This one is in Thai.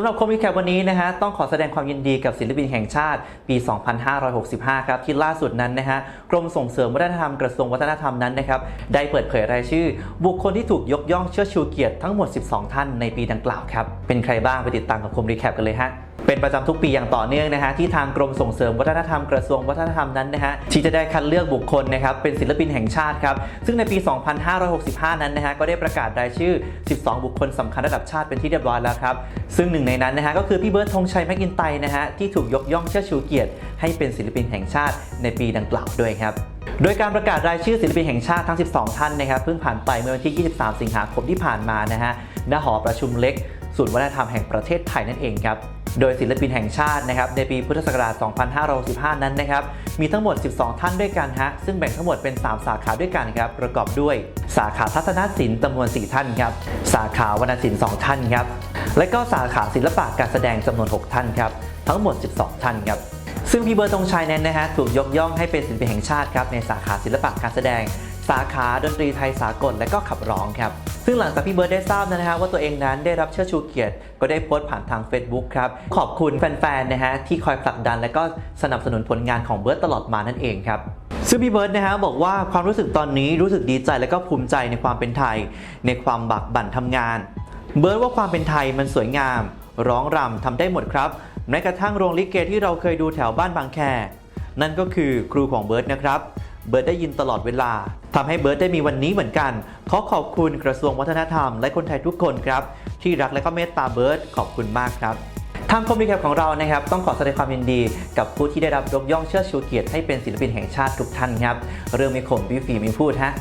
สำหรับคมรีแคปวันนี้นะฮะต้องขอแสดงความยินดีกับศิลปินแห่งชาติปี 2565 ครับที่ล่าสุดนั้นนะฮะกรมส่งเสริมวัฒนธรรมกระทรวงวัฒนธรรมนั้นนะครับได้เปิดเผยรายชื่อ บุคคลที่ถูกยกย่องเชิดชูเกียรติทั้งหมด 12 ท่านในปีดังกล่าวครับเป็นใครบ้างไปติดตามกับคมรีแคปกันเลยฮะ เป็นประจำทุกปีอย่างต่อเนื่องนะฮะที่ทางกรมส่งเสริมวัฒนธรรมกระทรวงวัฒนธรรมนั้นนะฮะที่จะได้คัดเลือกบุคคลนะครับเป็นศิลปินแห่งชาติครับซึ่งในปี 2565 นั้นนะฮะก็ได้ประกาศรายชื่อ 12 บุคคลสำคัญระดับชาติเป็นที่เรียบร้อยแล้วครับซึ่งหนึ่งในนั้นนะฮะก็คือพี่เบิร์ดธงชัยแมกอินไตนะฮะที่ถูกยกย่องเชิดชูเกียรติ ให้เป็นศิลปินแห่งชาติในปีดังกล่าวด้วยครับโดยการประกาศรายชื่อศิลปินแห่งชาติทั้ง 12 ท่านนะครับเพิ่งผ่านไปเมื่อวันที่ 23 สิงหาคมที่ผ่านมานะฮะณหอประชุมเล็กศูนย์วัฒนธรรมแห่งประเทศไทยนั่นเองครับ โดยศิลปินแห่งชาตินะครับในปีพุทธศักราช 2565นั้นนะครับมีทั้งหมด 12 ท่านด้วยกันฮะซึ่งแบ่งทั้งหมดเป็น 3 สาขาด้วยกันครับประกอบด้วย สาขาทัศนศิลป์จำนวน 4 ท่านครับสาขาวรรณศิลป์ 2 ท่านครับและก็สาขาศิลปะการแสดงจำนวน 6 ท่านครับทั้งหมด 12 ท่านครับซึ่งพี่เบิร์ดธงชัยนั้นนะฮะถูกยกย่องให้เป็นศิลปินแห่งชาติครับในสาขาศิลปะการแสดง สาขาดนตรีไทยสากลและก็ขับร้องครับ ซึ่งหลังจากพี่เบิร์ดได้ทราบนะฮะว่าตัวเองนั้นได้รับเชิดชูเกียรติ ก็ได้โพสต์ผ่านทาง Facebook ครับ ขอบคุณแฟนๆนะฮะที่คอยผลักดันและก็สนับสนุนผลงานของเบิร์ดตลอดมานั่นเองครับซึ่งพี่เบิร์ดนะฮะบอกว่าความรู้สึกตอนนี้รู้สึกดีใจและก็ภูมิใจในความเป็นไทย ในความบักบั่นทำงาน เบิร์ดว่าความเป็นไทยมันสวยงาม ร้องรำทำได้หมดครับแม้กระทั่งโรงลิเกที่เราเคยดูแถวบ้านบางแค นั่นก็คือครูของเบิร์ดนะครับ เบิร์ดได้ยินตลอดเวลาทำให้เบิร์ดได้มีวันนี้เหมือนกัน ขอขอบคุณกระทรวงวัฒนธรรมและคนไทยทุกคนครับ ที่รักและก็เมตตาเบิร์ดขอบคุณมากครับทางคมดีแคปของเรานะครับ ต้องขอแสดงความยินดีกับผู้ที่ได้รับยกย่องเชิดชูเกียรติให้เป็นศิลปินแห่งชาติทุกท่านครับ เรื่องไม่ขมพี่ฟีมีพูดฮะ